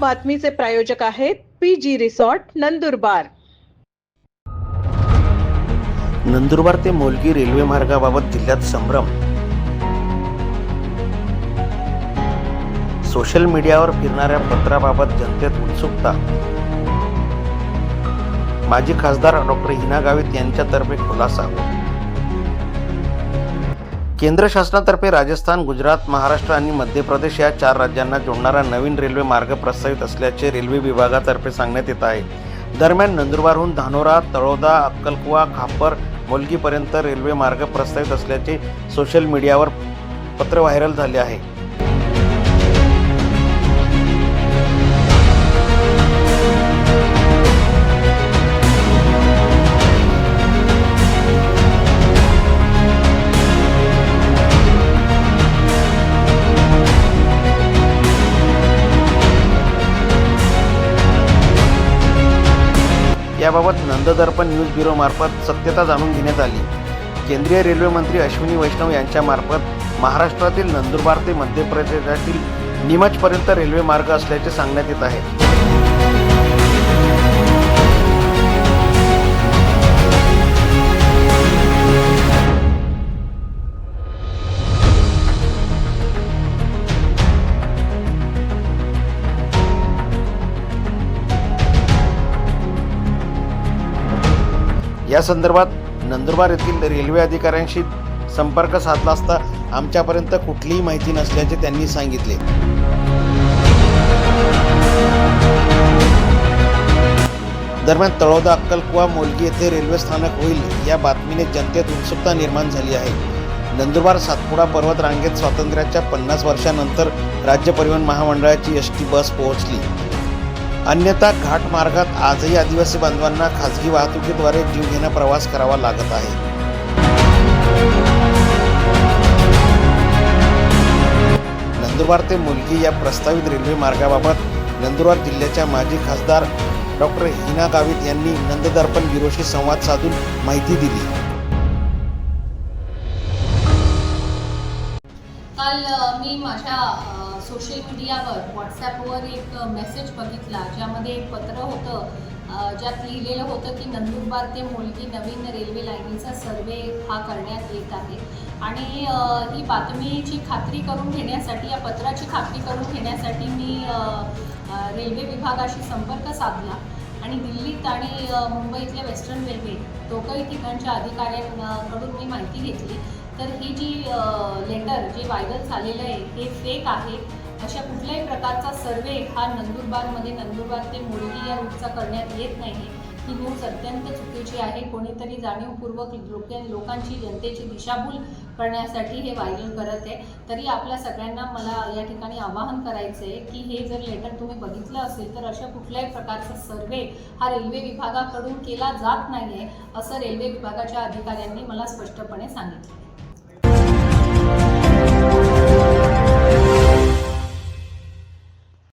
बातमीचे प्रायोजक आहेत P G resort Nandurbar. Nandurbar ते मोलगी रेल्वे मार्गाबाबत जिल्ह्यात संभ्रम. सोशल मीडियावर फिरणाऱ्या पत्राबाबत जनतेत उत्सुकता. माजी खासदार डॉक्टर हिना गावित यांच्यातर्फे खुलासा. केंद्र शासनातर्फे राजस्थान गुजरात महाराष्ट्र आणि मध्य प्रदेश या चार राज्यांना जोडणारा नवीन रेल्वे मार्ग प्रस्तावित असल्याचे रेल्वे विभागातर्फे सांगण्यात येत आहे. दरम्यान नंदुरबारहून धानोरा तळोदा अक्कलकुवा खापर मोलगीपर्यंत रेल्वे मार्ग प्रस्तावित असल्याचे सोशल मीडियावर पत्र व्हायरल झाले आहे. याबाबत नंददर्पण न्यूज ब्युरोमार्फत सत्यता जाणून घेण्यात आली. केंद्रीय रेल्वे मंत्री अश्विनी वैष्णव यांच्यामार्फत महाराष्ट्रातील नंदुरबार ते मध्य प्रदेशातील निमजपर्यंत रेल्वे मार्ग असल्याचे सांगण्यात येत आहे. या संदर्भात नंदुरबार येथील रेल्वे अधिकाऱ्यांशी संपर्क साधला असता आमच्यापर्यंत कुठलीही माहिती नसल्याचे त्यांनी सांगितले. दरम्यान तळोदा अक्कलकुवा मोलगी येथे रेल्वे स्थानक होईल या बातमीने जनतेत उत्सुकता निर्माण झाली आहे. नंदुरबार सातपुडा पर्वत रांगेत स्वातंत्र्याच्या पन्नास वर्षानंतर राज्य परिवहन महामंडळाची एस टी बस पोहोचली. अन्यथा घाट मार्गात आजही आदिवासी बांधवांना खाजगी वाहतुकीद्वारे जीवघेणा प्रवास करावा लागत आहे. नंदुरबार ते मुलगी या प्रस्तावित रेल्वे मार्गाबाबत नंदुरबार जिल्ह्याच्या माजी खासदार डॉक्टर हिना गावित यांनी नंददर्पण ब्युरोशी संवाद साधून माहिती दिली. काल मी माझ्या सोशल मीडियावर व्हॉट्सॲपवर एक मेसेज बघितला ज्यामध्ये एक पत्र होतं ज्यात लिहिलेलं होतं की नंदुरबार ते मोलगी नवीन रेल्वे लाईनीचा सर्वे हा करण्यात येत आहे. आणि ही बातमीची खात्री करून घेण्यासाठी या पत्राची खात्री करून घेण्यासाठी मी रेल्वे विभागाशी संपर्क साधला. आणि दिल्लीत आणि मुंबईतल्या वेस्टर्न रेल्वे दोघंही ठिकाणच्या अधिकाऱ्यांकडून मी माहिती घेतली. तर ही जी लेटर जे व्हायरल झालेलं आहे हे फेक आहे. अशा कुठल्याही प्रकारचा सर्वे हा नंदुरबारमध्ये नंदुरबार ते मुलगी या रूटचा करण्यात येत नाही. ही न्यूज अत्यंत चुकीची आहे. कोणीतरी जाणीवपूर्वक लोक लोकांची जनतेची दिशाभूल करण्यासाठी हे व्हायरल करत आहे. तरी आपल्या सगळ्यांना मला या ठिकाणी आवाहन करायचं आहे की हे जर लेटर तुम्ही बघितलं असेल तर अशा कुठल्याही प्रकारचा सर्वे हा रेल्वे विभागाकडून केला जात नाही आहे असं रेल्वे विभागाच्या अधिकाऱ्यांनी मला स्पष्टपणे सांगितलं